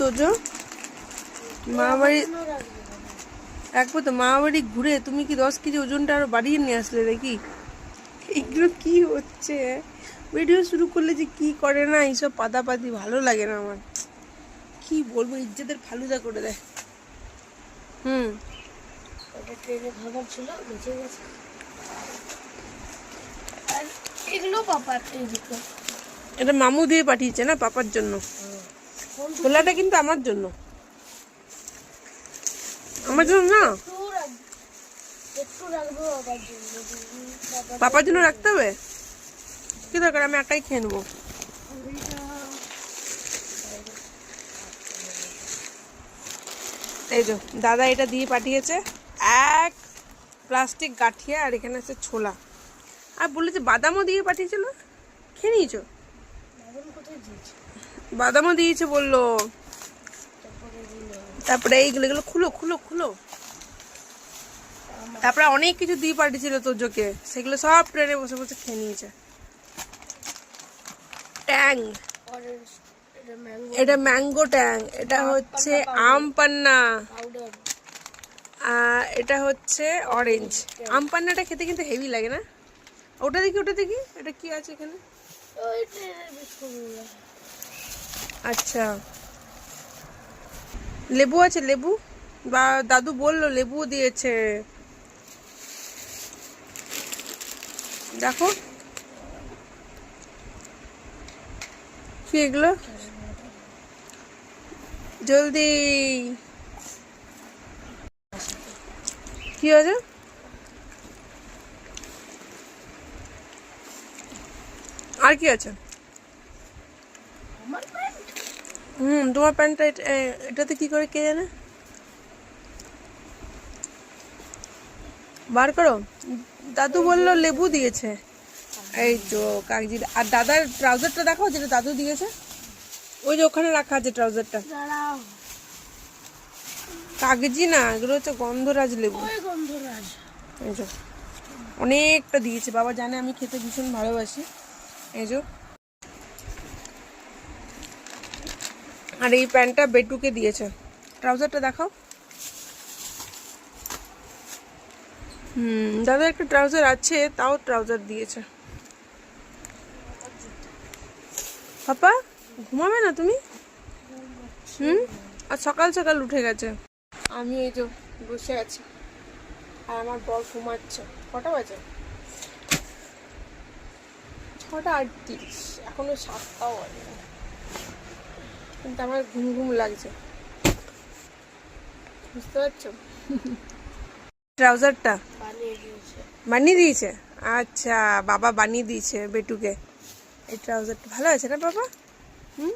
তোজো। মা বাড়ি রাখব তো মা বাড়ি ঘুরে তুমি কি দশ কেজি ওজনটা আরও বাড়িয়ে নিয়ে আসলে নাকি? এগুলো কি হচ্ছে? ভিডিও শুরু করলে যে কি করে না এইসব পাতাপাতি ভালো লাগে না আমার। কি বলব ইজ্জতের ফালুদা করে দেয়। হুম। এটা মামু দিয়ে পাঠিয়েছে না পাপার জন্য? খোলাটা কিন্তু আমার জন্য। আমার জন্য না? পাপার জন্য রাখতে হবে? কি দরকার? আমি একাই খেয়ে নেব। এই তো দাদা এটা দিয়ে পাঠিয়েছে এক প্লাস্টিক গাঠিয়া আর এখানে আছে ছোলা। আর বলেছে বাদামও দিয়ে পাঠিয়েছিল। খেয়ে নিয়েছো? বাদামও দিয়েছে বলল। তারপরে এইগুলো, এগুলো খুলো খুলো খুলো। তারপরে অনেক কিছু দিয়ে পাঠিয়েছিল তোজোকে। সেগুলো সব ট্রেনে বসে বসে খেয়ে নিয়েছে। ট্যাং। এটা ম্যাঙ্গো ট্যাং। এটা হচ্ছে আম পান্না। এটা হচ্ছে অরেঞ্জ। আম পান্নাটা খেতে কিন্তু হেভি লাগে না? ওটা দেখি ওটা দেখি। এটা কি আছে এখানে? আচ্ছা। লেবু আছে, লেবু? বা দাদু বলল লেবু দিয়েছে। দেখো। কি এগুলো? জলদি। কি হয়েছে? আর কি আছে? আমার হুম তোমার প্যান্টটা এটা- এটাতে কি করে কে জানে? বার করো। দাদু বলল লেবু দিয়েছে। এই তো কাগজি। আর দাদার ট্রাউজারটা দেখো যেটা দাদু দিয়েছে। ওই যে ওখানে রাখা আছে ট্রাউজারটা। কাগজি না এগুলো হচ্ছে গন্ধরাজ লেবু। গন্ধরাজ। এই যে অনেকটা দিয়েছে। বাবা জানে আমি খেতে ভীষণ ভালোবাসি। এই যে আর এই প্যান্টটা বেটুকে দিয়েছে। ট্রাউজারটা দেখাও। হুম দাদা একটা ট্রাউজার আছে, তাও ট্রাউজার দিয়েছে। পাপা, ঘুমাবে না তুমি? হুম, আর সকাল সকাল উঠে গেছে। আমি এই যে বসে আছি, আর আমার বর ঘুমাচ্ছে। কটা বাজে? ছটা আটত্রিশ, এখনও সাতটাও বাজে। কিন্তু আমার ঘুম ঘুম লাগছে। বুঝতে পারছ? ট্রাউজারটা? বানিয়ে দিয়েছে। আচ্ছা বাবা বানিয়ে দিয়েছে বেটুকে। এই ট্রাউজারটা ভালো আছে না বাবা? হুম?